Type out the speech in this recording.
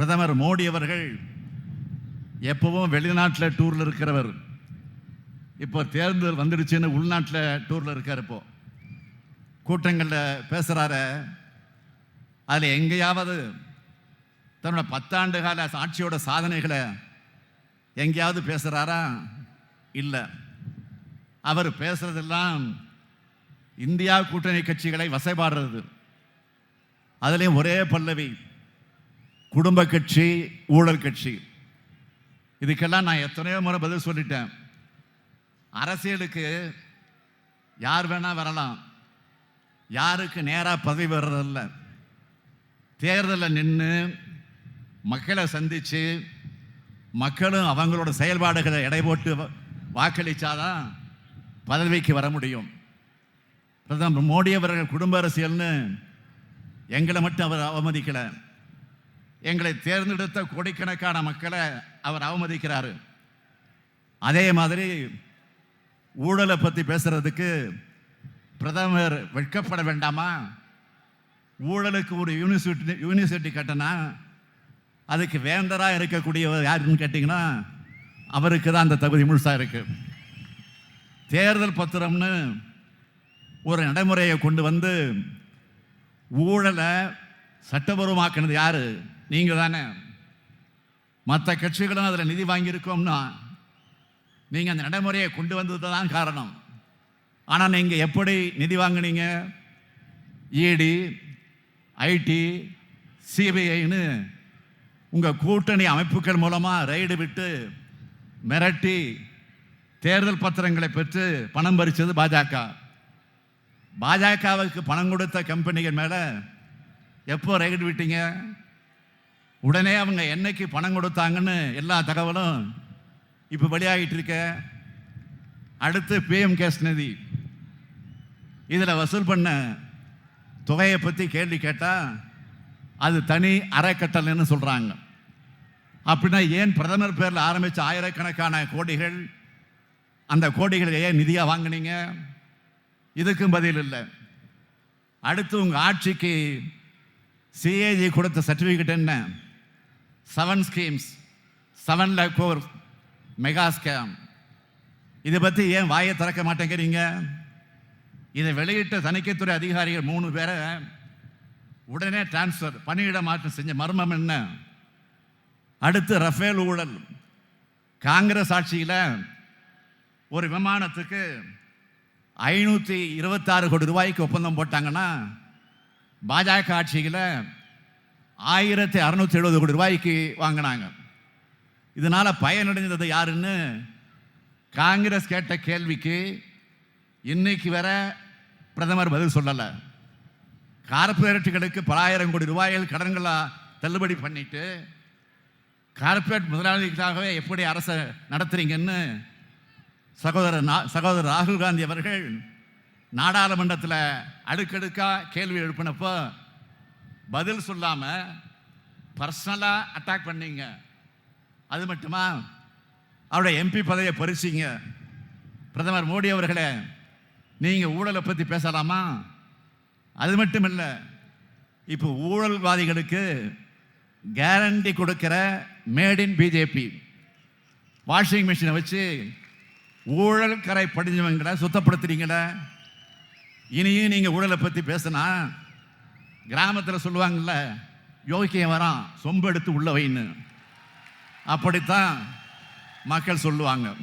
பிரதமர் மோடி அவர்கள் எப்பவும் வெளிநாட்டில் டூரில் இருக்கிறவர். இப்போ தேர்தல் வந்துடுச்சுன்னு உள்நாட்டில் டூரில் இருக்கார் இப்போ. கூட்டங்களில் பேசுகிறாரு அதில் எங்கேயாவது தன்னோட பத்தாண்டு கால ஆட்சியோட சாதனைகளை எங்கேயாவது பேசுகிறாரா இல்லை. அவர் பேசுகிறதெல்லாம் இந்தியா கூட்டணி கட்சிகளை வசைபாடுறது. அதுலேயும் ஒரே பல்லவி. குடும்ப கட்சி ஊழல் கட்சி. இதுக்கெல்லாம் நான் எத்தனையோ முறை பதில் சொல்லிட்டேன். அரசியலுக்கு யார் வேணால் வரலாம். யாருக்கு நேராக பதவி வர்றதில்ல. தேர்தலில் நின்று மக்களை சந்தித்து மக்களும் அவங்களோட செயல்பாடுகளை எடை போட்டு வாக்களித்தாதான் பதவிக்கு வர முடியும். பிரதமர் மோடி அவர்கள் குடும்ப அரசியல்னு எங்களை மட்டும் அவர் அவமதிக்கலை. எங்களை தேர்ந்தெடுத்த கோடிக்கணக்கான மக்களை அவர் அவமதிக்கிறாரு. அதே மாதிரி ஊழலை பற்றி பேசுறதுக்கு பிரதமர் வெட்கப்பட வேண்டாமா? ஊழலுக்கு ஒரு யூனிவர்சிட்டி யூனிவர்சிட்டி கட்டினா அதுக்கு வேந்தராக இருக்கக்கூடியவர் யாருன்னு கேட்டிங்கன்னா அவருக்கு தான் அந்த தகுதி முழுசாக இருக்குது தேர்தல் பத்திரம்னு ஒரு நடைமுறையை கொண்டு வந்து ஊழலை சட்டபூர்வமாக்கினது யார்? நீங்கள் தானே? மற்ற கட்சிகளும் அதில் நிதி வாங்கியிருக்கோம்னா நீங்கள் அந்த நடைமுறையை கொண்டு வந்தது தான் காரணம். ஆனால் நீங்கள் எப்படி நிதி வாங்குனீங்க? இடி ஐடி சிபிஐன்னு உங்கள் கூட்டணி அமைப்புகள் மூலமாக ரைடு விட்டு மிரட்டி தேர்தல் பத்திரங்களை பெற்று பணம் பறித்தது பாஜக. பாஜகவுக்கு பணம் கொடுத்த கம்பெனிகள் மேலே எப்போ ரைடு விட்டீங்க? உடனே அவங்க என்னைக்கு பணம் கொடுத்தாங்கன்னு எல்லா தகவலும் இப்போ வெளியாகிட்டு இருக்க. அடுத்து பிஎம் கேஸ் நிதி இதில் வசூல் பண்ண தொகையை பற்றி கேள்வி கேட்டால் அது தனி அறக்கட்டளைன்னு சொல்கிறாங்க அப்படின்னா ஏன் பிரதமர் பேரில் ஆரம்பித்த ஆயிரக்கணக்கான கோடிகள் அந்த கோடிகளை ஏன் நிதியாக வாங்குனீங்க? இதுக்கும் பதில் இல்லை. அடுத்து உங்கள் ஆட்சிக்கு சிஏஜி கொடுத்த சர்டிஃபிகேட் என்ன? Seven schemes seven lakh four mega scam இதை பற்றி ஏன் வாயை திறக்க மாட்டேங்கிறீங்க? இதை வெளியிட்ட தணிக்கைத்துறை அதிகாரிகள் மூணு பேரை உடனே டிரான்ஸ்ஃபர் பணியிட மாற்றம் செஞ்ச மர்மம் என்ன? அடுத்து ரஃபேல் ஊழல். காங்கிரஸ் ஆட்சியில் ஒரு விமானத்துக்கு ஐநூற்றி இருபத்தாறு கோடி ரூபாய்க்கு ஒப்பந்தம் போட்டாங்கன்னா பாஜக ஆட்சியில் ஆயிரத்தி அறநூற்றி எழுபது கோடி ரூபாய்க்கு வாங்கினாங்க. இதனால் பயனடைந்தது யாருன்னு காங்கிரஸ் கேட்ட கேள்விக்கு இன்னைக்கு வர பிரதமர் பதில் சொல்லலை. கார்ப்பரேட்டுகளுக்கு பலாயிரம் கோடி ரூபாய்கள் கடன்களை தள்ளுபடி பண்ணிட்டு கார்ப்பரேட் முதலாளிகளாகவே எப்படி அரசை நடத்துறீங்கன்னு சகோதரர் சகோதரர் ராகுல் காந்தி அவர்கள் நாடாளுமன்றத்தில் அடுக்கடுக்காக கேள்வி எழுப்பினப்போ பதில் சொல்லாமல் பர்சனலாக அட்டாக் பண்ணீங்க. அது மட்டுமா? அவருடைய எம்பி பதவியை பறிச்சிங்க. பிரதமர் மோடி அவர்களே நீங்கள் ஊழலை பற்றி பேசலாமா? அது மட்டும் இல்லை இப்போ ஊழல்வாதிகளுக்கு கேரண்டி கொடுக்கிற மேட் இன் பிஜேபி வாஷிங் மிஷினை வச்சு ஊழல் கரை படிஞ்சவங்களை சுத்தப்படுத்துறீங்களே? இனியும் நீங்கள் ஊழலை பற்றி பேசினா கிராமத்தில் சொல்லுவாங்கல்ல யோகிக்க வரான் சொம்பு எடுத்து உள்ள வைன்னு. அப்படித்தான் மக்கள் சொல்லுவாங்க.